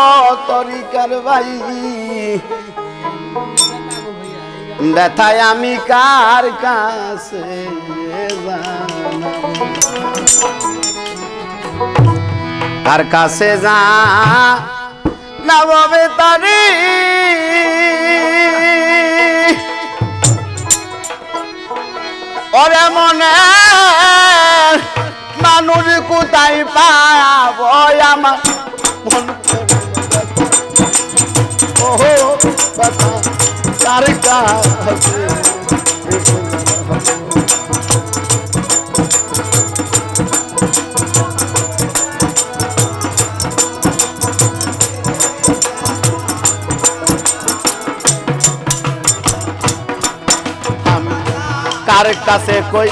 ও তরিকার ভাই। ব্যথায় আমি কার কাছে? কার কাছে যা না তারি। ওরে মনে মানুষ কোথায় পাব আমার? মন ওহো কার কাছে কই?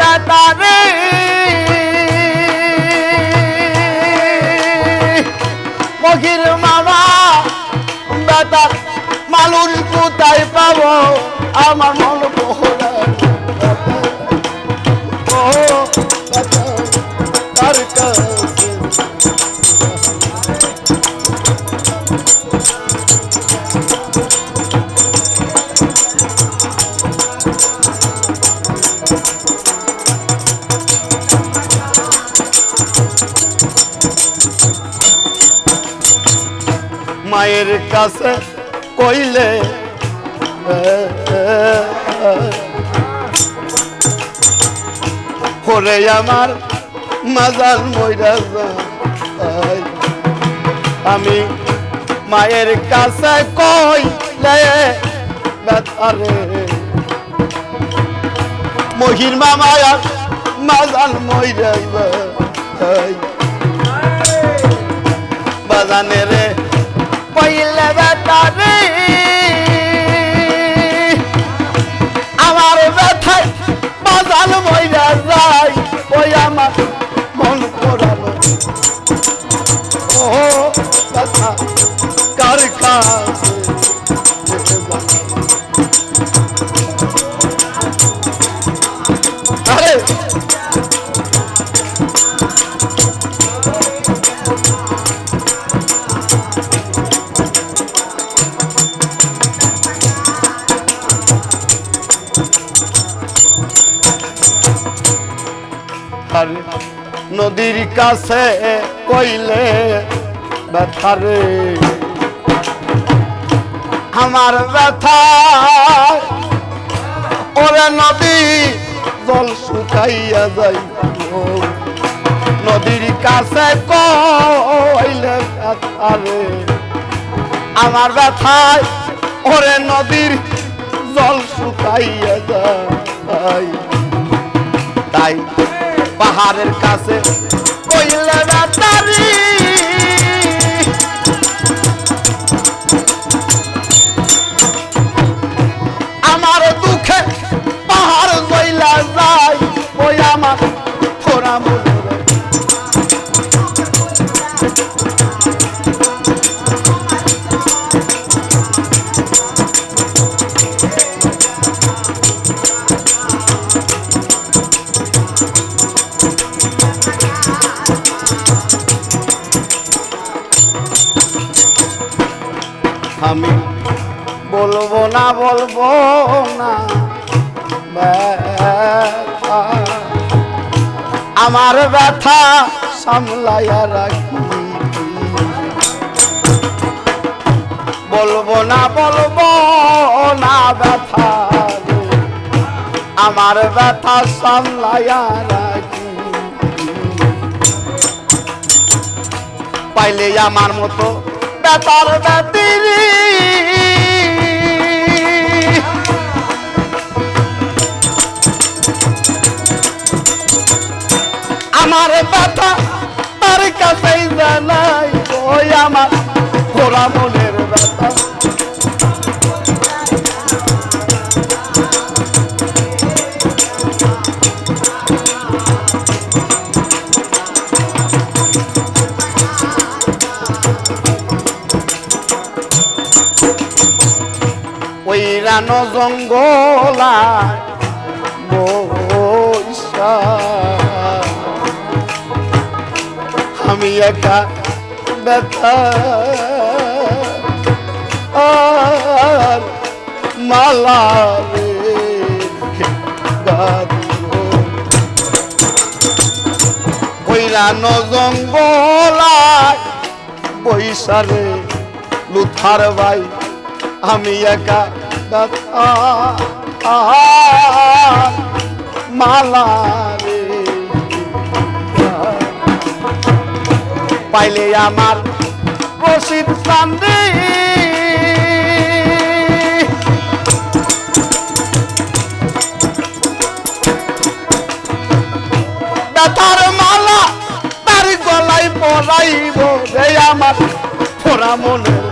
ব্যাপারে মগির কোথায় পাবো? আমার মন মায়ের কাছে কইলে করে আমার মাজাল মইরা যায় আমি মায়ের কাছে কইলে ব্যথারে মহির মামায়া মাজাল মইরা যায় বাজানে রে পইলে বেতারে নদীর কাছে কইলে ব্যথারে আমার ব্যথা, ওরে নদী, জল শুকাইয়া যাই নদীর কাছে কইলে ব্যথারে আমার ব্যথায় ওরে নদীর জল শুকাইয়া যায় তাই পাহাড়ের কাছে কইলে বেতারি আমি বলব না বলব না। আমার ব্যথা সামলাইয়া রাখি। বলব না বলব না ব্যথা আমার ব্যথা সামলাইয়া পাইলে আমার মতো বেতার বেতিরি। আমার ব্যথা তার কাছেই জানাই। ওই রানো জঙ্গলায় আমি একা ব্যথা। আর মালা কইরানো জঙ্গলায় বৈশারে লুথার ভাই, আমি একা পাইলে আমার রশিদ চান্দি। ব্যথার মালা তার গলায় পরাইব রে আমার ফোরা মনের